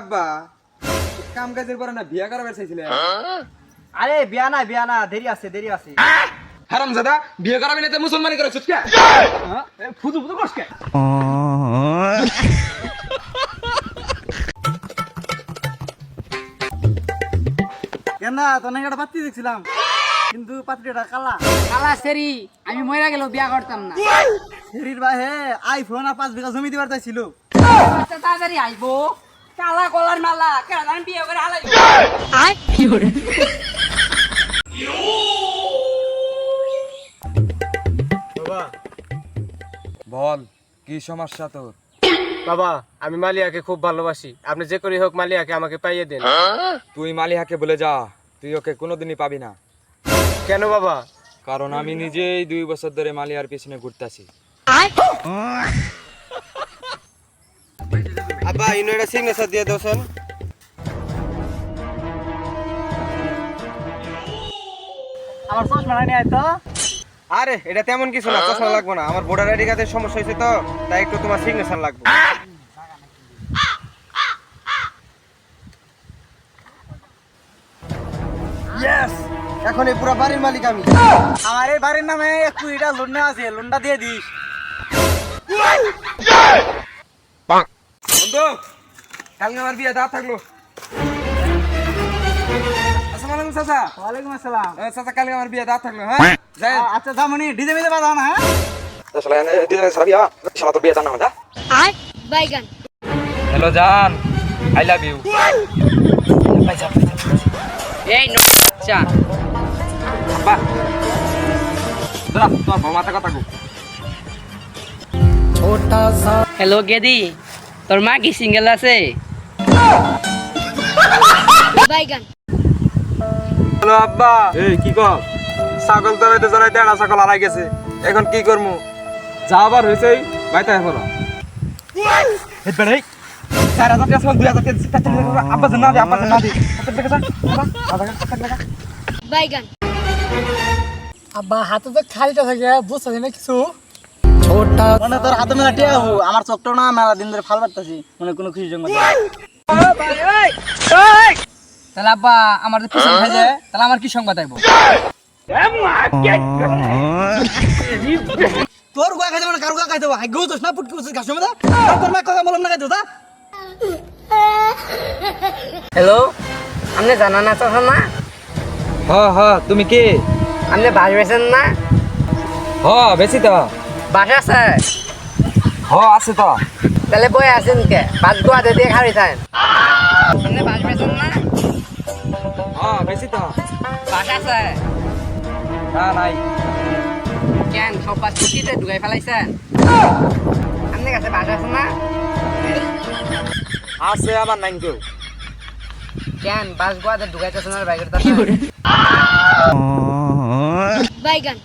আব্বা কাম কাজের পরে না বিয়া করাবার চাইছিলে? আরে বিয়া না বিয়া না দেরি আছে দেরি আছে। হারাম জাদা বিয়ে করাবি না তো মুসলমানি করে ছুটকে ফুদু ফুদু করছ কে? কেন না নাকি একটা পাত্রী দেখছিলাম। কিন্তু পাত্রীটা কালা। কালা সেরি আমি মরে গেল বিয়া করতাম না। শরীর বাহে আইফোন আর পাঁচ বিঘা জমি দিবার চাইছিল। আচ্ছা তাড়াতাড়ি আইবো? কালা কলার মালা। কেন? আমি বিয়ে করে হালাই বাবা। বল কি সমস্যা তোর? বাবা আমি মালিয়াকে খুব ভালোবাসি। আপনি যে করে হোক মালিয়াকে আমাকে পাইয়ে দিন। তুই মালিহাকে বলে যা তুই ওকে কোনোদিনই পাবি না। কেন বাবা? কারণ আমি নিজেই দুই বছর ধরে মালিয়ার পিছনে ঘুরতাছি। আব্বা এটা সিগনেচার দিয়ে দোসেন আমার চশমা তো। আরে এটা তেমন কিছু না চশমা লাগবে না। আমার ভোটার আইডি কার্ডের সমস্যা হয়েছে তো তাই একটু তোমার সিগনেচার লাগবে। এখন এই পুরো বাড়ির মালিক আমি। আমার এই বাড়ির নামে এক কুড়িটা লোন আছে লোনটা দিয়ে দিস। কালকে আমার বিয়ে দাঁত থাকল। আসসালামু আলাইকুম চাচা। ওয়ালাইকুম আসসালাম। চাচা কালকে আমার বিয়ে দাঁত থাকল হ্যাঁ? যাই আচ্ছা দামনি ডিজে মিজে বাজাও না হ্যাঁ? বাইগান। হ্যালো জান আই লাভ ইউ এই আচ্ছা বাহ দাঁড়া তোর বউ মাথা কথা কো। হ্যালো গেদি তোর মা কি সিঙ্গেল আছে? বাইগান হ্যালো আব্বা। এই কি কর ছাগল ধরাইতে ধরাইতে একটা ছাগল হারাই গেছে। এখন কি করমু? যা আবার হয়েছে বাইতে এখন চার হাজার টাকা দুই হাজার টাকা আব্বা না দে আব্বা না দে বাইগান আব্বা। হাতে তো খালিটা থাকে বুঝতে না কিছু। মানে তোর হাতে মেলা টিয়া আমার চোখটা না মেলা দিন ধরে ফাল পারতেছি মানে কোনো খুশি জঙ্গ তাহলে আব্বা আমার পিছন খাই যায় তাহলে আমার কি সংবাদ আইবো? তোর গুয়া খাইতে মানে কারও গুয়া খাইতে গো না পুটকি উচিত ঘাস মেদা তোর মা কথা বললাম না খাইতে দা? হ্যালো আপনি জানা না তো না? হ হ তুমি কি? আপনি বাস বেছেন না? হ বেশি তো। বাস আছে? হ আছে তো। তাহলে বই আছেন কে? বাস গোয়াতে দিয়ে খাড়ি থাকেন বাস বেছেন না? হ বেশি তো। বাস আছে? না নাই। কেন সব বাস কুটিতে ঢুকাই ফেলাইছেন আপনার কাছে বাস আছে না? আছে আবার নাই কেউ। কেন বাস গোয়াতে ঢুকাইতেছেন আর বাইকের বাইগান।